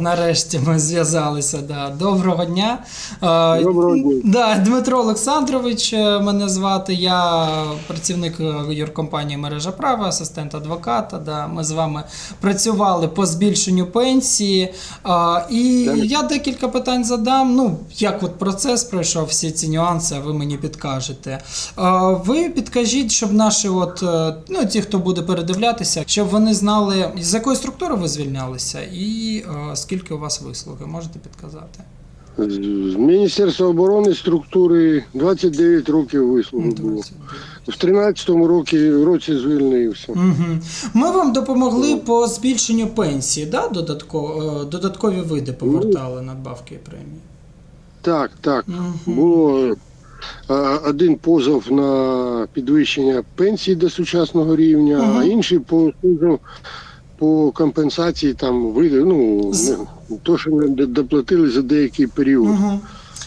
Нарешті ми зв'язалися. Да. Доброго дня. Е, Доброго дня. Да, Дмитро Олександрович е, мене звати. Я працівник е, юркомпанії Мережа права, асистент адвоката. Да. Ми з вами працювали по збільшенню пенсії. І Так. я декілька питань задам. Ну, як от процес пройшов, всі ці нюанси, ви мені підкажете. Ви підкажіть, щоб наші, от, ну, ті, хто буде передивлятися, щоб вони знали, з якої структури ви звільнялися і скільки у вас вислуги. Можете підказати? З Міністерства оборони структури 29 років вислуги Ну, було. В 13-му році, році звільнився. Мгм. Ми вам допомогли по збільшенню пенсії, да? Додатко, е, додаткові види повертали надбавки і премії. Так, так. Мгм. Було е, один позов на підвищення пенсії до сучасного рівня, Мгм. а інший по позов по компенсації там види, ну З- то, що не доплатили за деякий період. Угу.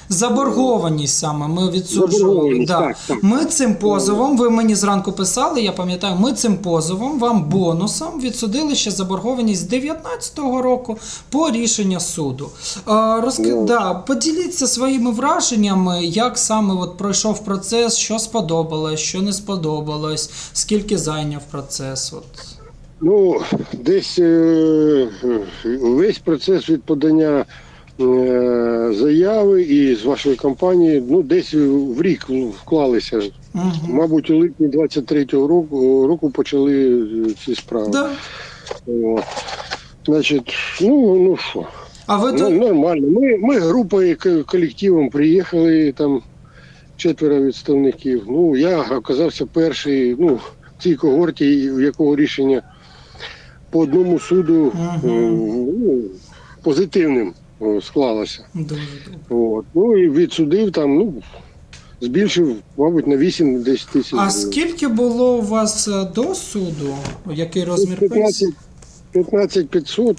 Заборгованість саме ми відсуджували. Да. так, так. Ми цим позовом, ви мені зранку писали, я пам'ятаю, ми цим позовом вам бонусом відсудили ще заборгованість з 19-го року по рішення суду. Розк... Ну. да, поділіться своїми враженнями, як саме от пройшов процес, що сподобалось, що не сподобалось, скільки зайняв процес. От. Ну, десь е, весь процес від подання е, заяви і з вашої компанії, ну, десь в рік вклалися. Угу. Мабуть, у липні 23-го року, року почали е, ці справи. Да. От. Значить, ну, ну що, А ви ну, нормально. Ми, ми групою колективом приїхали, там четверо відставників. Ну, я оказався перший, ну, в цій когорті, в якого рішення по одному суду ну, позитивним е, склалося. Дуже добре. От. Ну і відсудив там, ну, збільшив, мабуть, на 8-10 тисяч. А скільки було у вас е, до суду? Який розмір 15, пенсії? 15 500,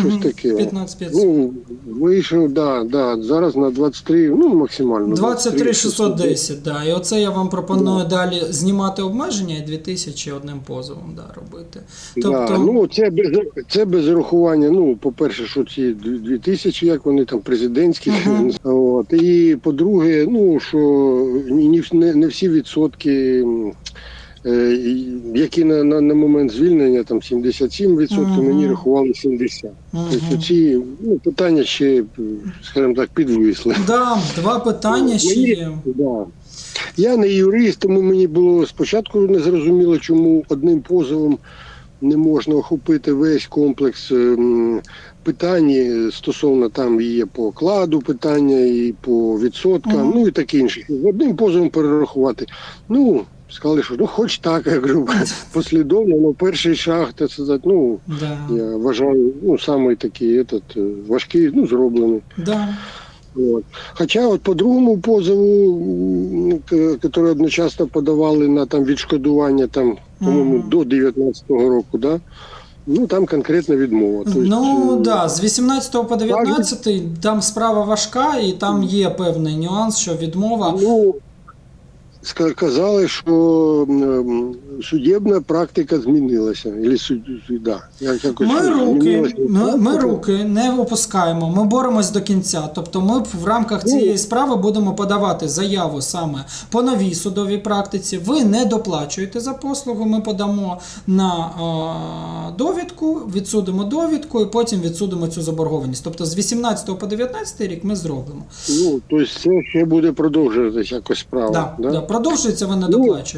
щось таке. 15 500. Ну, вийшов, да, да, зараз на 23, ну максимально. 23 610, да. І оце я вам пропоную далі знімати обмеження і 2000 одним позовом да, робити. Тобто, Да, ну, це без, це без рахування, ну, по-перше, що ці 2000, як вони там, президентські. Мгм. От. І по-друге, ну, що не, не всі відсотки, які на, на, на момент звільнення, там 77%, Мгм. мені рахували 70%. мгм. Тобто ці ну, питання ще, скажімо так, підвисли. да, два питання ще Мені- є. Да. Я не юрист, тому мені було спочатку не зрозуміло, чому одним позовом не можна охопити весь комплекс ем, питань е, стосовно там є по окладу питання і по відсоткам, Мгм. ну і таке інше. Одним позовом перерахувати. Ну, сказали, що ну хоч так, я кажу, послідовно, ну перший шаг, сказати, ну, Да. я вважаю, ну, самий такий этот, е, важкий, ну, зроблений. Да. От. Хоча от по другому позову, який одночасно подавали на там відшкодування там, по-моєму, Мгм. до 19-го року, да? ну там конкретна відмова. Тобто, Ну е, да, з 18 по 19 там справа важка, і там є певний нюанс, що відмова. Ну, казали, що м, судебна практика змінилася. Да, Ми руки, ми, ми руки не опускаємо, ми боремось до кінця. Тобто ми в рамках Ну. цієї справи будемо подавати заяву саме по новій судовій практиці. Ви не доплачуєте за послугу. Ми подамо на е, довідку, відсудимо довідку і потім відсудимо цю заборгованість. Тобто з 18 по 19 рік ми зробимо. Ну, тобто це ще буде продовжуватися якось справа. Да, да? Продовжується, ви не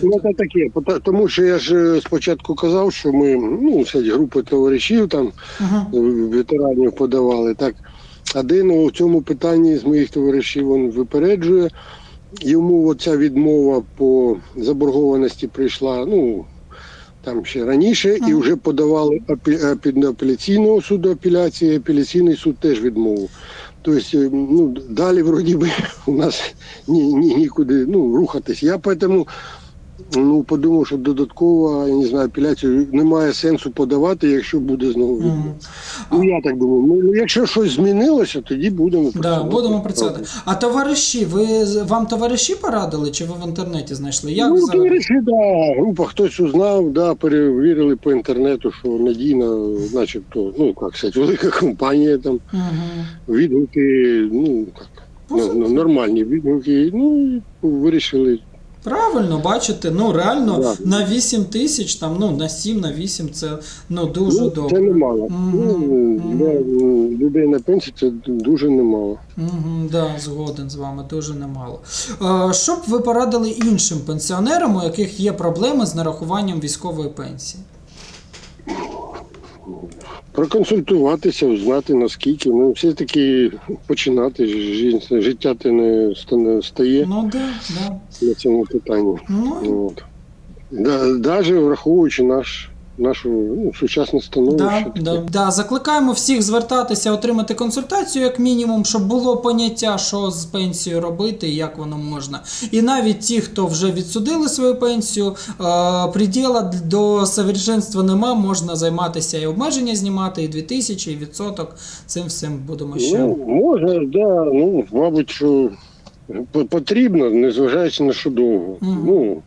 Ну, це таке, тому що я ж е, спочатку казав, що ми ну, групи товаришів там Угу. ветеранів подавали. Так один у цьому питанні з моїх товаришів він випереджує. Йому оця відмова по заборгованості прийшла. Ну там ще раніше, і вже подавали апі- під апеляційного суду апеляції, апеляційний суд теж відмову. Тобто, есть ну, далі, вроді би, у нас ні, ні, нікуди ну, рухатись. Я поэтому ну подумав, що додатково, я не знаю, апеляцію немає сенсу подавати, якщо буде знову Мгм. відмова. Ну я так думаю. Ну, Ну якщо щось змінилося, тоді будемо Да, будемо працювати. А товариші, ви вам товариші порадили, чи ви в інтернеті знайшли? Як ну, взагалі? товариші, да, група хтось узнав, да, перевірили по інтернету, що надійна, начебто, ну як сказати, велика компанія там, Мгм. відгуки, ну як, ну, нормальні відгуки. Ну і вирішили. Правильно, бачите, ну реально Да. на 8 тисяч, там, ну на 7, на 8 це ну дуже ну, добре. Це немало. Ну, для людей на пенсії це дуже немало. Угу, да, згоден з вами, дуже немало. Е, що б ви порадили іншим пенсіонерам, у яких є проблеми з нарахуванням військової пенсії? Проконсультуватися, узнати наскільки. Ну, все-таки починати жі- життя ти не ста- стає Ну да, да. на цьому питанні. Ну, От. Да, навіть враховуючи наш, нашу ну, сучасне Да, становище. да, да. Закликаємо всіх звертатися, отримати консультацію, як мінімум, щоб було поняття, що з пенсією робити і як воно можна. І навіть ті, хто вже відсудили свою пенсію, е, приділа до совершенства нема, можна займатися і обмеження знімати, і 2000, і відсоток. Цим всім будемо ще. Ну, можна, да, ну, мабуть, що потрібно, незважаючи на що довго. Мгм. Ну,